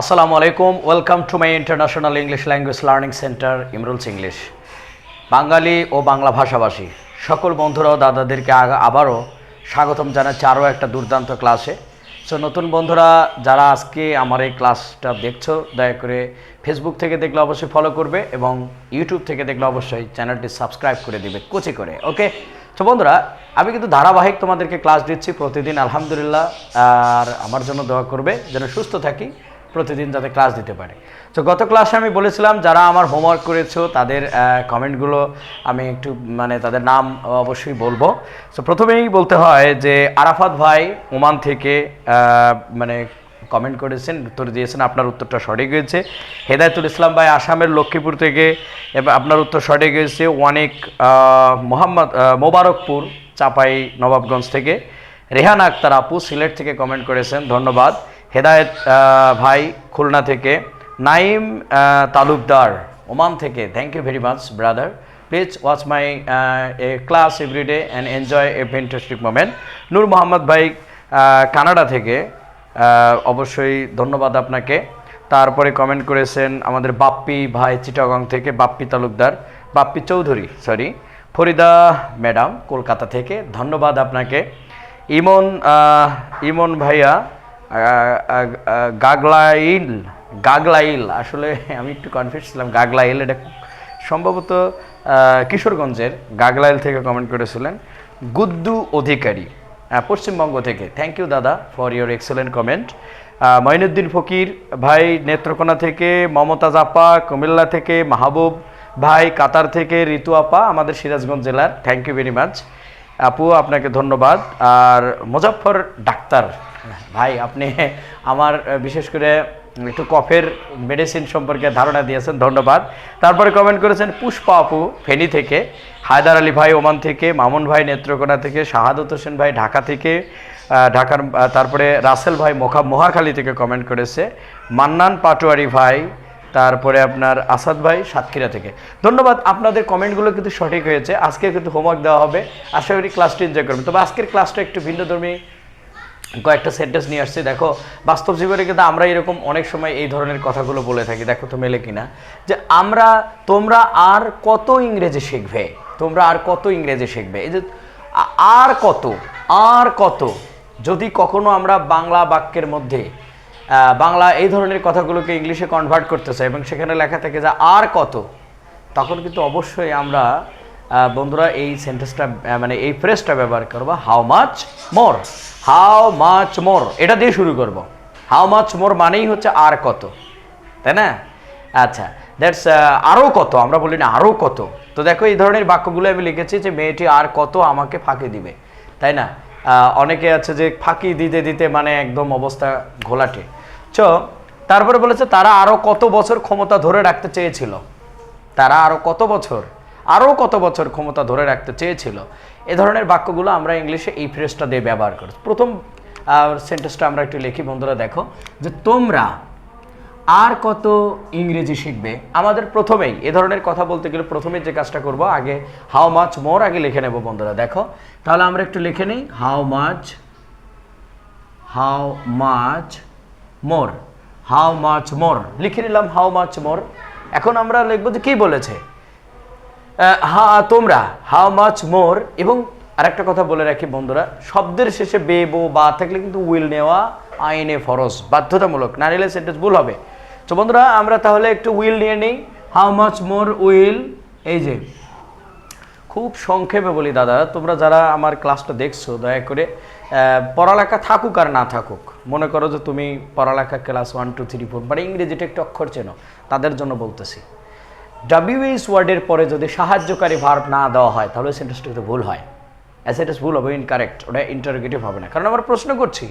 আসসালামু আলাইকুম welcome to my international English language learning centre Imrul's English Bangali ও বাংলা ভাষাভাষী, সকল বন্ধুরা ও দাদাদেরকে আবারও স্বাগতম জানাচ্ছি আরও একটা দুর্দান্ত ক্লাসে। সো নতুন বন্ধুরা, যারা আজকে আমার এই ক্লাসটা দেখছ, দয়া করে ফেসবুক থেকে দেখলে অবশ্যই ফলো করবে এবং ইউটিউব থেকে দেখলে অবশ্যই চ্যানেলটি সাবস্ক্রাইব করে দিবে, কুচি করে ওকে তো বন্ধুরা, আমি কিন্তু ধারাবাহিক তোমাদেরকে ক্লাস দিচ্ছি প্রতিদিন, আলহামদুলিল্লাহ। আর আমার জন্য দোয়া করবে, যেন সুস্থ থাকি। প্রতিদিন যাতে ক্লাস দিতে পারে। তো গত ক্লাসে আমি বলেছিলাম, যারা আমার হোমওয়ার্ক করেছ, তাদের কমেন্টগুলো আমি একটু মানে তাদের নাম অবশ্যই বলব। তো প্রথমেই বলতে হয় যে, আরাফাত ভাই ওমান থেকে মানে কমেন্ট করেছেন, উত্তর দিয়েছেন, আপনার উত্তরটা সঠিক হয়েছে। হেদায়তুল ইসলাম ভাই আসামের লক্ষ্মীপুর থেকে আপনার উত্তর সঠিক হয়েছে অনেক মোহাম্মদ মোবারকপুর, চাপাই, নবাবগঞ্জ থেকে। রেহান আক্তার আপু, সিলেট থেকে কমেন্ট করেছেন, ধন্যবাদ। হেদায়েত ভাই খুলনা থেকে, নাইম তালুকদার ওমান থেকে thank you very much brother please watch my class everyday and enjoy a fantastic moment Nur Mohammad ভাই কানাডা থেকে অবশ্যই ধন্যবাদ আপনাকে। তারপরে কমেন্ট করেছেন আমাদের বাপ্পি ভাই চিটাগং থেকে, বাপ্পি তালুকদার, বাপ্পি চৌধুরী সরি ফরিদা ম্যাডাম, কলকাতা থেকে, ধন্যবাদ আপনাকে। ইমন ইমন ভাইয়া গাগলাইল গাগলাইল, আসলে আমি একটু কনফিউজ ছিলাম, গাগলাইল এটা সম্ভবত কিশোরগঞ্জের, গাগলাইল থেকে কমেন্ট করেছিলেন গুদ্দু অধিকারী পশ্চিমবঙ্গ থেকে। থ্যাংক ইউ দাদা for your excellent comment Moinuddin Fakir, ভাই নেত্রকোনা থেকে মমতাজ আপা কুমিল্লা থেকে, মাহবুব ভাই কাতার থেকে, ঋতু আপা, আমাদের সিরাজগঞ্জ জেলার। থ্যাংক ইউ ভেরি মাচ আপু, আপনাকে ধন্যবাদ। আর মুজাফর ডাক্তার ভাই, আপনি আমার বিশেষ করে একটু কফের মেডিসিন সম্পর্কে ধারণা দিয়েছেন, ধন্যবাদ। তারপরে কমেন্ট করেছেন, পুষ্পা আপু, ফেনী থেকে, হায়দার আলী ভাই, ওমান থেকে, মামুন ভাই, নেত্রকোনা থেকে, শাহাদত হোসেন ভাই, ঢাকা থেকে ঢাকার তারপরে রাসেল ভাই, মোখা, মহাখালী থেকে কমেন্ট করেছে, মান্নান পাটোয়ারি ভাই, তারপরে আপনার আসাদ ভাই, সাতক্ষীরা থেকে। ধন্যবাদ, আপনাদের কমেন্টগুলো কিন্তু সঠিক হয়েছে, আজকে কিন্তু হোমওয়ার্ক দেওয়া হবে, আশা করি ক্লাসটি এনজয় করবেন। তবে আজকের ক্লাসটা একটু ভিন্নধর্মী কয়েকটা সেন্টেন্স নিয়ে আসছি। দেখো, বাস্তব জীবনে কিন্তু আমরা এরকম অনেক সময় এই ধরনের কথাগুলো বলে থাকি। দেখো তো মেলে কিনা। যে আমরা, তোমরা আর কত ইংরেজি শিখবে? তোমরা আর কত ইংরেজি শিখবে? এই যে আর কত আর কত, যদি কখনো আমরা বাংলা বাক্যের মধ্যে বাংলা এই ধরনের কথাগুলোকে ইংলিশে কনভার্ট করতে চাই এবং সেখানে লেখা থাকে যে আর কত, তখন কিন্তু অবশ্যই আমরা বন্ধুরা, এই সেন্টেন্সটা মানে এই ফ্রেজটা ব্যবহার করব how much more how much more এটা দিয়ে শুরু করব। হাউ মাচ মোর মানেই হচ্ছে আর কত, তাই না? আচ্ছা দ্যাটস আরও কত, আমরা বলি না আরও কত। তো দেখো, এই ধরনের বাক্যগুলো আমি লিখেছি যে মেয়েটি আর কত আমাকে ফাঁকি দিবে, তাই না? অনেকে আছে যে ফাঁকি দিতে দিতে মানে একদম অবস্থা ঘোলাটে। চ, তারপরে বলেছে, তারা আরও কত বছর ক্ষমতা ধরে রাখতে চেয়েছিল? তারা আরও কত বছর? আরও কত বছর ক্ষমতা ধরে রাখতে চেয়েছিল? এ ধরনের বাক্যগুলো আমরা ইংলিশে এই ফ্রেজটা দিয়ে ব্যবহার করি। প্রথম সেন্টেন্সটা আমরা একটু লিখি, বন্ধুরা দেখো। যে তোমরা আর কত ইংরেজি শিখবে? আমাদের প্রথমেই, এ ধরনের কথা বলতে গেলে প্রথমে যে কাজটা করব, আগে হাউ মাচ মোর আগে লিখে নেব, বন্ধুরা দেখো। তাহলে আমরা একটু লিখে নিই how much how much more how much more লিখে নিলাম হাউ মাচ মোর এখন আমরা লিখব যে কী বলেছে? হা তোমরা হাউ মাচ মোর এবং আরেকটা কথা বলে রাখি বন্ধুরা, শব্দের শেষে বে, বো, বা থাকলে কিন্তু উইল নেওয়া আইনে ফরজ, বাধ্যতামূলক, না নিলে সেন্টেন্স ভুল হবে। তো বন্ধুরা, আমরা তাহলে একটু উইল নিয়ে নিই। হাউ মাচ মোর উইল এই যে, খুব সংক্ষেপে বলি দাদা, তোমরা যারা আমার ক্লাসটা দেখছ, দয়া করে পড়ালেখা থাকুক আর না থাকুক, মনে করো যে তুমি পড়ালেখা class one two three four মানে ইংরেজিটা একটু অক্ষর চেনো, তাদের জন্য বলতেছি। ডাব্লিউএস ওয়ার্ডের পরে যদি সাহায্যকারী ভার্ব না দেওয়া হয়, তাহলে সেন্টেন্সটা কিন্তু ভুল হয়। সেন্টেন্স ভুল হবে ইনকারেক্ট ওটা ইন্টারোগেটিভ হবে না। কারণ আমরা প্রশ্ন করছি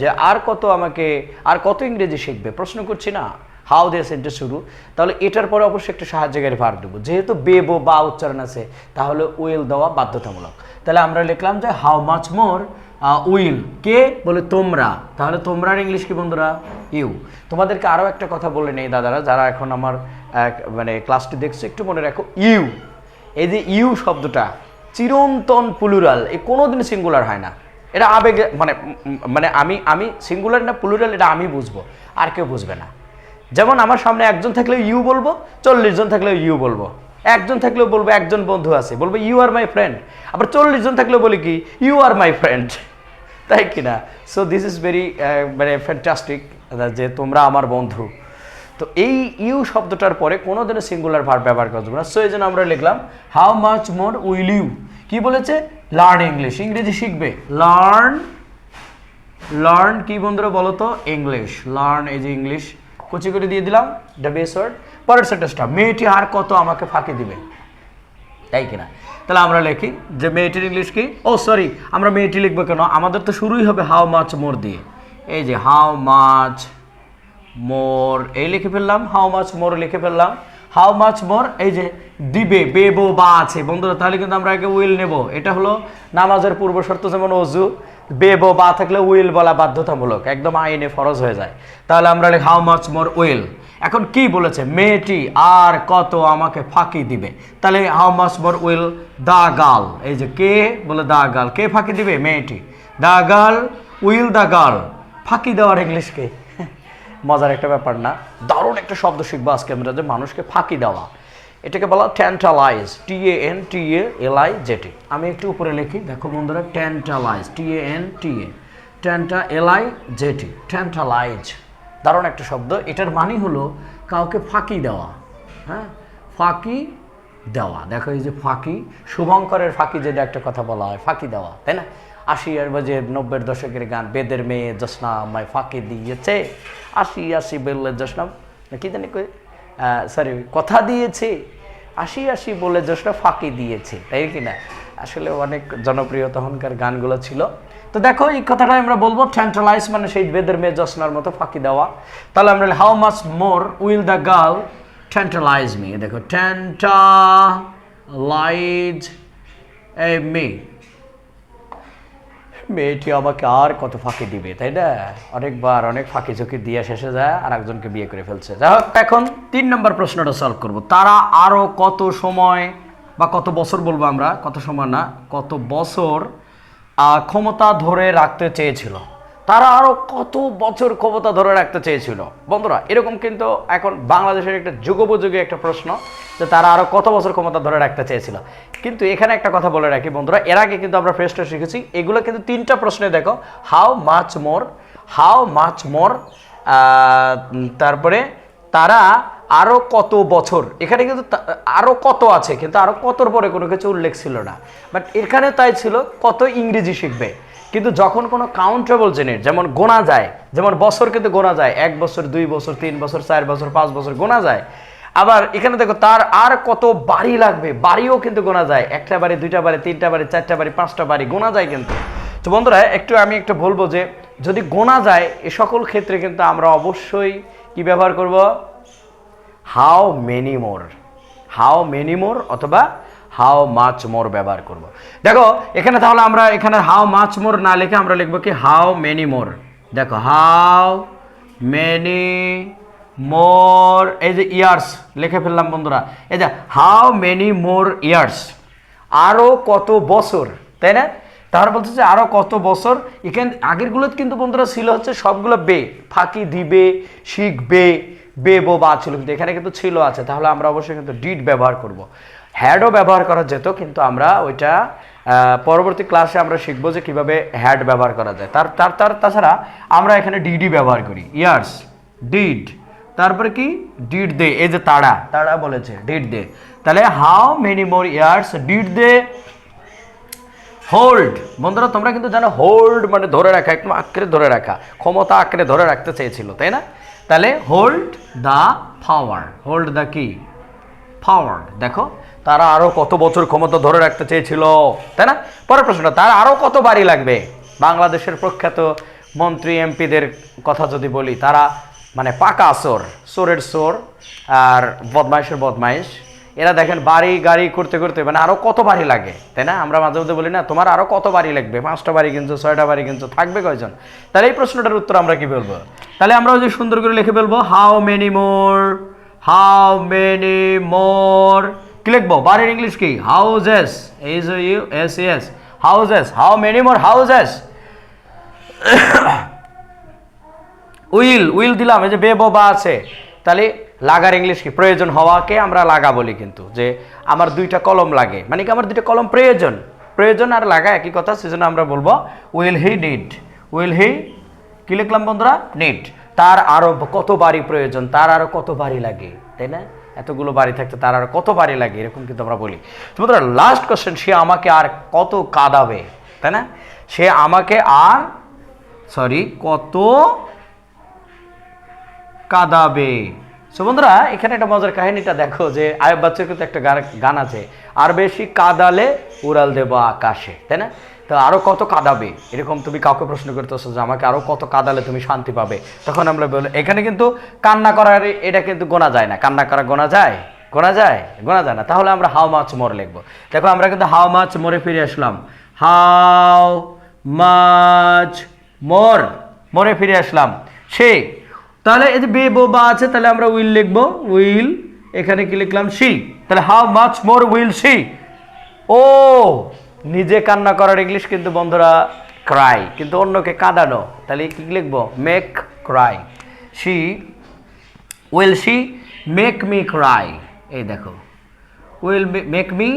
যে আর কত আমাকে, আর কত ইংরেজি শিখবে? প্রশ্ন করছি না হাউ দে সেন্টেন্স শুরু। তাহলে এটার পরে অবশ্যই একটা সাহায্যকারী ভার্ব দেবো। যেহেতু বে বো বা উচ্চারণ আছে, তাহলে ওয়েল দেওয়া বাধ্যতামূলক। তাহলে আমরা লিখলাম যে হাউ মাচ মোর উইল, কে? বলে তোমরা। তাহলে তোমরার ইংলিশ কি বন্ধুরা? ইউ। তোমাদেরকে আরও একটা কথা বলে নেই দাদারা, যারা এখন আমার মানে ক্লাসটি দেখছ, একটু মনে রাখো, ইউ। এই যে ইউ শব্দটা, চিরন্তন প্লুরাল এই কোনোদিন সিঙ্গুলার হয় না। এটা আবেগে মানে মানে আমি আমি সিঙ্গুলার না, প্লুরাল, এটা আমি বুঝব, আর কেউ বুঝবে না। যেমন আমার সামনে একজন থাকলে ইউ বলব, চল্লিশ জন থাকলে ইউ বলব। একজন থাকলেও বলব, একজন বন্ধু আছে, বলব ইউ আর মাই ফ্রেন্ড আবার চল্লিশ জন থাকলেও বলি কি ইউ আর মাই ফ্রেন্ড তাই কি না? সো দিস ইজ ভেরি মানে ফ্যান্টাস্টিক যে তোমরা আমার বন্ধু। তো এই ইউ শব্দটার পরে কোনো দিনও সিঙ্গুলার ভার্ব ব্যবহার করা যাবে না। সো এই জন্য আমরা লিখলাম how much more will you কি বলেছে? লার্ন ইংলিশ ইংরেজি শিখবে। লার্ন লার্ন কি বন্ধুরা বলো তো ইংলিশ লার্ন এই যে ইংলিশ কুচি করে দিয়ে দিলাম। ডাবিএস ওয়ার্ড পরের সেন্টেন্সটা মেয়েটি আর কত আমাকে ফাঁকি দিবে? তাই কিনা তাহলে আমরা লিখি, যে মেয়েটির ইংলিশ কি? ও সরি আমরা মেয়েটি লিখব কেন? আমাদের তো শুরুই হবে হাউ মাচ মোর দিয়ে। এই যে হাউ মাচ মোর এই লিখে ফেললাম হাউ মাচ মোর লিখে ফেললাম। হাউ মাচ মোর এই যে দিবে, বেবো, বা আছে, বন্ধুরা, তাহলে কিন্তু আমরা আগে উইল নেব। এটা হলো নামাজের পূর্ব শর্ত যেমন অজু, বেবো, বা থাকলে উইল বলা বাধ্যতামূলক, একদম আইনে ফরজ হয়ে যায়। তাহলে আমরা লিখি হাউ মাচ মোর উইল এখন কি বলেছে? মেয়েটি আর কত আমাকে ফাঁকি দিবে? তাহলে হাউ মাস মোর উইল দা গাল এই যে কে বলে দা গাল কে ফাঁকি দিবে? মেয়েটি। দা গাল উইল দা গাল ফাঁকি দেওয়ার ইংলিশকে মজার একটা ব্যাপার না? দারুণ একটা শব্দ শিখব আজকে আমরা যে মানুষকে ফাঁকি দেওয়া। এটাকে বলা tantalize T A N T A L I Z E আমি একটু উপরে লিখি। দেখো বন্ধুরা tantalize T A N T A tanta L I Z E tantalize দারুণ একটা শব্দ। এটার মানে হলো কাউকে ফাঁকি দেওয়া। হ্যাঁ? ফাঁকি দেওয়া। দেখো এই যে ফাঁকি, শুভঙ্করের ফাঁকি যেটা একটা কথা বলা হয়, ফাঁকি দেওয়া, তাই না? আশি আর বাজে নব্বইয়ের দশকের গান, বেদের মেয়ে জোসনা আমায় ফাঁকি দিয়েছে। আশি আশি বললে জোসনা কি জানি কই? সরি কথা দিয়েছে। আশি আশি বলে জোসনা ফাঁকি দিয়েছে, তাই কি না? আসলে অনেক জনপ্রিয় তখনকার গানগুলো ছিল। তো দেখো, এই কথাটা আমরা বলব ট্যান্টালাইজ মানে সেই বেদের মেয়ে জোসনার মতো ফাঁকি দেওয়া। তাহলে আমরা how much more will the girl tantalize me দেখো ট্যান্টালাইজ এ মি মেয়েটি আমাকে আর কত ফাঁকি দিবে, তাই না? অনেকবার অনেক ফাঁকি ঝুঁকি দিয়ে শেষে যায়, আর একজনকে বিয়ে করে ফেলছে। যাই হোক, এখন তিন নম্বর প্রশ্নটা সলভ করব। তারা আরও কত সময় বা কত বছর বলব আমরা? কত সময় না, কত বছর ক্ষমতা ধরে রাখতে চেয়েছিল। তারা আরও কত বছর ক্ষমতা ধরে রাখতে চেয়েছিল? বন্ধুরা, এরকম কিন্তু এখন বাংলাদেশের একটা যুগোপযোগী একটা প্রশ্ন যে তারা আরও কত বছর ক্ষমতা ধরে রাখতে চেয়েছিল। কিন্তু এখানে একটা কথা বলে রাখি বন্ধুরা, এর আগে কিন্তু আমরা ফ্রেস্টটা শিখেছি, এগুলো কিন্তু তিনটা প্রশ্নে দেখো how much more how much more তারপরে তারা আরও কত বছর? এখানে কিন্তু আরও কত আছে, কিন্তু আরও কতর পরে কোনো কিছু উল্লেখ ছিল না। বাট এখানে তাই ছিল, কত ইংরেজি শিখবে। কিন্তু যখন কোনো কাউন্টেবল জিনিস, যেমন গোনা যায়, যেমন বছর কিন্তু গোনা যায়, এক বছর, দুই বছর, তিন বছর, চার বছর, পাঁচ বছর গোনা যায়। আবার এখানে দেখো, তার আর কত বাড়ি লাগবে, বাড়িও কিন্তু গোনা যায়। একটা বাড়ি, দুইটা বাড়ি, তিনটা বাড়ি, চারটা বাড়ি, পাঁচটা বাড়ি গোনা যায় কিন্তু। তো বন্ধুরা, একটু আমি একটু বলব যে, যদি গোনা যায়, এ সকল ক্ষেত্রে কিন্তু আমরা অবশ্যই কি ব্যবহার করব? How many more how many more অথবা হাউ মাচ মোর ব্যবহার করব। দেখো, এখানে তাহলে আমরা এখানে হাউ মাচ মোর না লিখে আমরা লিখব কি হাউ মেনি মোর দেখো হাউ মেনি মোর এই যে ইয়ার্স লিখে ফেললাম বন্ধুরা। এই যে হাউ মেনি মোর ইয়ার্স আরও কত বছর? তাই না? তার বলছে যে আরও কত বছর? এখানে আগেরগুলো কিন্তু বন্ধুরা ছিল হচ্ছে সবগুলো বে, ফাঁকি দিবে, শিখবে বে বো ছিল, কিন্তু এখানে কিন্তু ছিল আছে। তাহলে আমরা অবশ্যই কিন্তু ডিড ব্যবহার করব। হ্যাডও ব্যবহার করা যেত, কিন্তু আমরা ওইটা পরবর্তী ক্লাসে আমরা শিখব যে কীভাবে হ্যাড ব্যবহার করা যায়। তার তার তার, তাছাড়া আমরা এখানে ডিডি ব্যবহার করি। Years, did. তারপরে কি? ডিড দে, এই যে তারা তারা বলেছে, ডিড দে। তাহলে how many more years did they? Hold. বন্ধুরা, তোমরা কিন্তু জানো, হোল্ড মানে ধরে রাখা, একটু আঁকড়ে ধরে রাখা। ক্ষমতা আঁকড়ে ধরে রাখতে চেয়েছিল, তাই না? তাহলে hold the power hold the কি পাওয়ার দেখো, তারা আরও কত বছর ক্ষমতা ধরে রাখতে চেয়েছিল, তাই না? পরের প্রশ্নটা, তার আরও কত বাড়ি লাগবে? বাংলাদেশের প্রখ্যাত মন্ত্রী, এমপিদের কথা যদি বলি, তারা মানে পাকা সোর সোরের সোর আর বদমাইশের বদমাইশ এরা দেখেন বাড়ি, গাড়ি করতে করতে মানে আরও কত বাড়ি লাগে, তাই না? আমরা মাঝে মধ্যে বলি, না, তোমার আরও কত বাড়ি লাগবে? পাঁচটা বাড়ি কিনছো, ছয়টা বাড়ি কিনছো, থাকবে কয়জন? তাহলে এই প্রশ্নটার উত্তর আমরা কি বলব? তাহলে আমরা যে সুন্দর করে লিখে বলব how many more how many more কি লিখব? বাড়ির ইংলিশ কি? Houses H U S S houses how many more houses will will দিলাম, এই যে বে, বা আছে। তাহলে লাগার ইংলিশ কি? প্রয়োজন হওয়াকে আমরা লাগা বলি কিন্তু, যে আমার দুইটা কলম লাগে। মানে কি আমার দুইটা কলম প্রয়োজন? প্রয়োজন আর লাগা একই কথা, সেজন্য আমরা বলব will he need will he কি লিখলাম বন্ধুরা? নিড তার আরও কত বাড়ি প্রয়োজন, তার আরও কত বাড়ি লাগে, তাই না? এতগুলো বাড়ি থাকতে তার আর কত বাড়ি লাগে, এরকম কিন্তু আমরা বলি। বন্ধুরা লাস্ট কোশ্চেন সে আমাকে আর কত কাঁদাবে, তাই না? সে আমাকে আর সরি কত কাঁদাবে? সো এখানে একটা মজার কাহিনীটা দেখো যে আয়ব বাচ্চার কিন্তু একটা গান- আছে, আর বেশি কাদালে উড়াল দেবো আকাশে তাই না? তো আরও কত কাঁদাবে? এরকম তুমি কাউকে প্রশ্ন করতেছো যে আমাকে আরও কত কাঁদালে তুমি শান্তি পাবে? তখন আমরা বলি, এখানে কিন্তু কান্না করার এটা কিন্তু গোনা যায় না। কান্না করা গোনা যায়? গোনা যায়? গোনা যায় না। তাহলে আমরা হাউ মাছ মোর লিখব। দেখো, আমরা কিন্তু হাউ মাছ মোরে ফিরে আসলাম। হাও মাছ মোর মোরে ফিরে আসলাম। সে তাহলে এই যে বে, বো, বা আছে, তাহলে আমরা উইল লিখব উইল এখানে কি লিখলাম? সি তাহলে how much more will she ও, নিজে কান্না করার ইংলিশ কিন্তু বন্ধুরা ক্রাই কিন্তু অন্যকে কাঁদানো। তাহলে কি লিখব? Make cry she will she make me cry এই দেখো। উইল মেক মি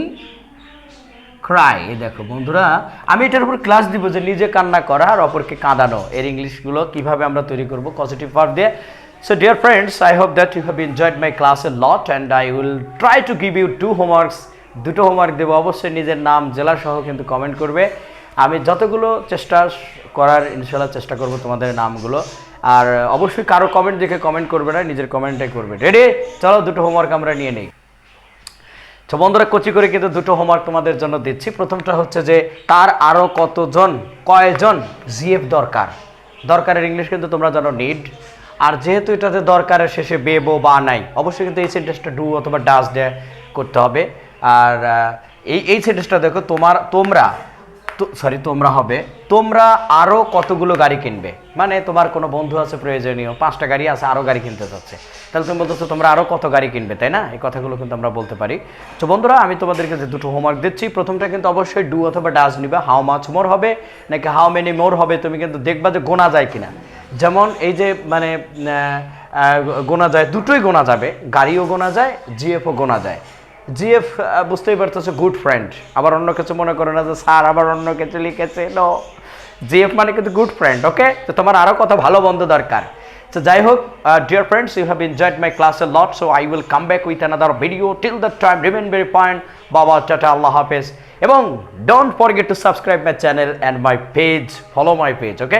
ক্রাই দেখো বন্ধুরা, আমি এটার উপর ক্লাস দিব যে নিজে কান্না করা আর অপরকে কাঁদানো। এর ইংলিশগুলো কীভাবে আমরা তৈরি করব? পজিটিভ ভার্ব দিয়ে। So dear friends I hope that you have enjoyed my class a lot and I will try to give you two homeworks দুটো হোমওয়ার্ক দেবো। অবশ্যই নিজের নাম জেলা সহ কিন্তু কমেন্ট করবে। আমি যতগুলো চেষ্টা করার ইনশাল্লাহ চেষ্টা করব তোমাদের নামগুলো। আর অবশ্যই কারও কমেন্ট দেখে কমেন্ট করবে না, নিজের কমেন্টটাই করবে। রেডি চলো দুটো হোমওয়ার্ক আমরা নিয়ে নিই। তো বন্ধুরা, কচি করে কিন্তু দুটো হোমওয়ার্ক তোমাদের জন্য দিচ্ছি। প্রথমটা হচ্ছে যে, তার আরও কতজন, কয়জন জিএফ দরকার? দরকারের ইংলিশ কিন্তু তোমরা জানো নিড আর যেহেতু এটাতে দরকারের শেষে বেবো বা নাই, অবশ্যই কিন্তু এই সেন্টেন্সটা ডু অথবা ডাস দিয়ে করতে হবে। আর এই এই সেন্টেন্সটা দেখো, তোমার, তোমরা সরি তোমরা হবে। তোমরা আরও কতগুলো গাড়ি কিনবে? মানে তোমার কোনো বন্ধু আছে প্রয়োজনীয়, পাঁচটা গাড়ি আছে আরও গাড়ি কিনতে চাচ্ছে। তাহলে তুমি বলতেছো, তোমরা আরও কত গাড়ি কিনবে? তাই না? এই কথাগুলো কিন্তু আমরা বলতে পারি। তো বন্ধুরা, আমি তোমাদেরকে যে দুটো হোমওয়ার্ক দিচ্ছি, প্রথমটা কিন্তু অবশ্যই ডু অথবা ডাজ নিবে। হাউ মাছ মোর হবে, নাকি হাউ মেনি মোর হবে, তুমি কিন্তু দেখবা যে গোনা যায় কিনা। যেমন এই যে মানে গোনা যায়, দুটোই গোনা যাবে। গাড়িও গোনা যায় জিএফও গোনা যায়। জিএফ বুঝতেই পারতেছো গুড ফ্রেন্ড আবার অন্য কিছু মনে করে না যে, স্যার, আবার অন্য কিছু লিখেছে। নো জিএফ মানে কিন্তু গুড ফ্রেন্ড ওকে তো তোমার আরও কত ভালো বন্ধু দরকার। তো যাই হোক dear friends you have enjoyed my class a lot so I will come back with another video till the time remain very point বাবা টাটা আল্লাহ হাফেজ এবং don't forget to subscribe my channel and my page follow my page okay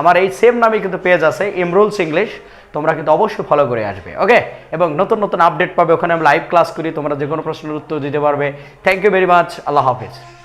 আমার এই same নামে কিন্তু page আছে Imrul's English তোমরা কিন্তু অবশ্যই ফলো করে আসবে ওকে এবং নতুন নতুন আপডেট পাবে, ওখানে আমি লাইভ ক্লাস করি, তোমরা যে কোনো প্রশ্নের উত্তর দিতে পারবে। Thank you very much Allah Hafiz.